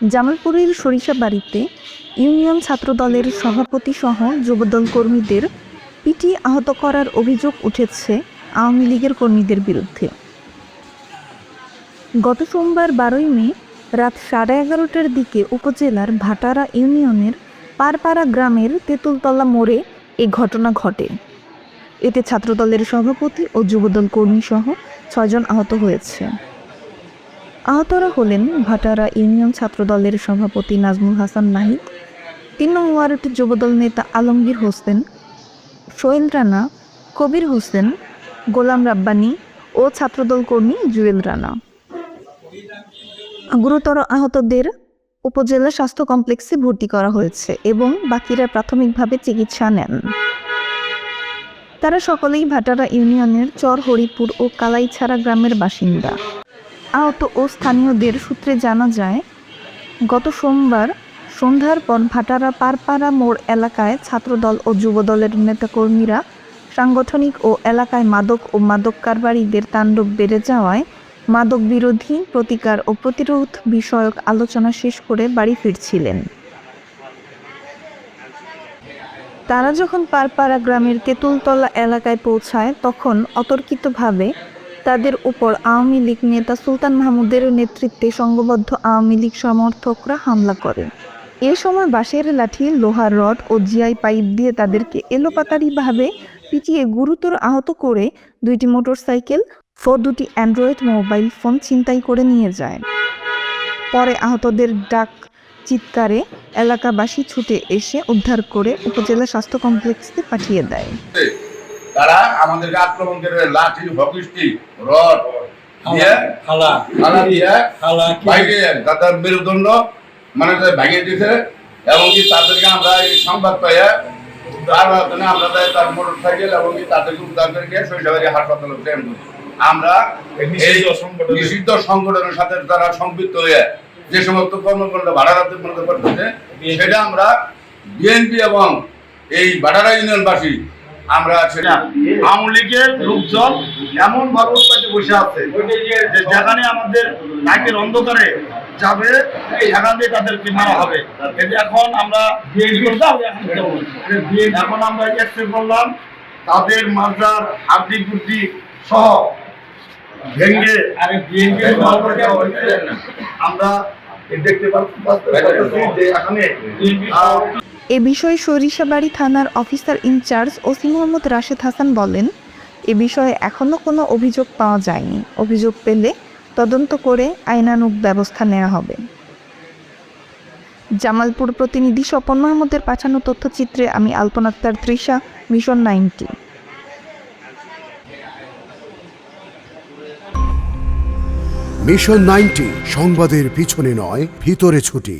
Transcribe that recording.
জামালপুরের সরিষাবাড়িতে ইউনিয়ন ছাত্রদলের সভাপতি সহ যুবদল কর্মীদের পিটিয়ে আহত করার অভিযোগ উঠেছে আওয়ামী লীগের কর্মীদের বিরুদ্ধে। গত সোমবার বারোই মে রাত সাড়ে এগারোটার দিকে উপজেলার ভাটারা ইউনিয়নের পারপাড়া গ্রামের তেঁতুলতলা মোড়ে এ ঘটনা ঘটে। এতে ছাত্রদলের সভাপতি ও যুবদল কর্মী সহ ছয়জন আহত হয়েছে। আহতরা হলেন ভাটারা ইউনিয়ন ছাত্রদলের সভাপতি নাজমুল হাসান নাহিদ, তিন নং ওয়ার্ড যুবদল নেতা আলমগীর হোসেন, সোহেল রানা, কবির হোসেন, গোলাম রাব্বানি ও ছাত্রদল কর্মী জুয়েল রানা। গুরুতর আহতদের উপজেলা স্বাস্থ্য কমপ্লেক্সে ভর্তি করা হয়েছে এবং বাকিরা প্রাথমিকভাবে চিকিৎসা নেন। তারা সকলেই ভাটারা ইউনিয়নের চর হরিপুর ও কালাইছাড়া গ্রামের বাসিন্দা। আহত ও স্থানীয়দের সূত্রে জানা যায়, গত সোমবার সন্ধ্যার পর ভাটারা পারপাড়া মোড় এলাকায় ছাত্রদল ও যুবদলের নেতাকর্মীরা সাংগঠনিক ও এলাকায় মাদক ও মাদক কারবারিদের তাণ্ডব বেড়ে যাওয়ায় মাদক বিরোধী প্রতিকার ও প্রতিরোধ বিষয়ক আলোচনা শেষ করে বাড়ি ফিরছিলেন। তারা যখন পারপাড়া গ্রামের তেঁতুলতলা এলাকায় পৌঁছায়, তখন অতর্কিতভাবে তাদের উপর আওয়ামী লীগ নেতা সুলতান মাহমুদের নেতৃত্বে সংঘবদ্ধ আওয়ামী লীগ সমর্থকরা হামলা করে। এ সময় বাঁশের লাঠি, লোহার রড ও জিআই পাইপ দিয়ে তাদেরকে এলোপাতারিভাবে পিটিয়ে গুরুতর আহত করে দুইটি মোটরসাইকেল ও দুটি অ্যান্ড্রয়েড মোবাইল ফোন ছিনতাই করে নিয়ে যায়। পরে আহতদের ডাক চিৎকারে এলাকাবাসী ছুটে এসে উদ্ধার করে উপজেলা স্বাস্থ্য কমপ্লেক্সে পাঠিয়ে দেয়। তারা আমাদেরকে আক্রমণ করে লাঠি ভকিষ্টি রড দিয়ে খালা দিয়ে তাদের মেরুদণ্ড মানে যে ভেঙে এবং কি তাদেরকে আমরা এই সংবাদ পাইয়া তার মাধ্যমে আমরা তার মোটর সাইকেল এবং কি তাদেরকে উদ্ধার করে গিয়ে শৈশবাড়ি হাসপাতালে প্রেরণ করি আমরা এই নিষিদ্ধ সংগঠনের- সাথে তারা সম্পৃক্ত হয়ে যে সমস্ত কর্মকাণ্ড ভাড়ারাতের মধ্যে করতেছে সেটা আমরা বিএনপি এবং এই ভাড়ারা ইউনিয়নবাসী আমরা সেটা আওয়ামী লীগের লোকজন এমন ভাবে উৎপাদে বসে আছে যে যেখানে আমাদের নাকের অন্ধকারে যাবে সেখান দিয়ে তাদেরকে মারা হবে। কিন্তু এখন আমরা এখন আমরা এক্সে করলাম তাদের মাজার হাড্ডি বুদ্ধি সহ ভেঙ্গে আরে বিএনপি আমরা দেখতে পাচ্ছি যে এখানে এ বিষয়ে সরিষাবাড়ি থানার officer in charge OC Mohammad Rashed Hasan বলেন, এ বিষয়ে এখনও কোনো অভিযোগ পাওয়া যায়নি। অভিযোগ পেলে তদন্ত করে আইনানুগ ব্যবস্থা নেওয়া হবে। জামালপুর প্রতিনিধি স্বপন মাহমুদের পাঠানো তথ্যচিত্রে আমি Alpana Akter Trisha, mission ninety. Mission ninety, সংবাদের পিছনে নয়, ভিতরে ছুটি।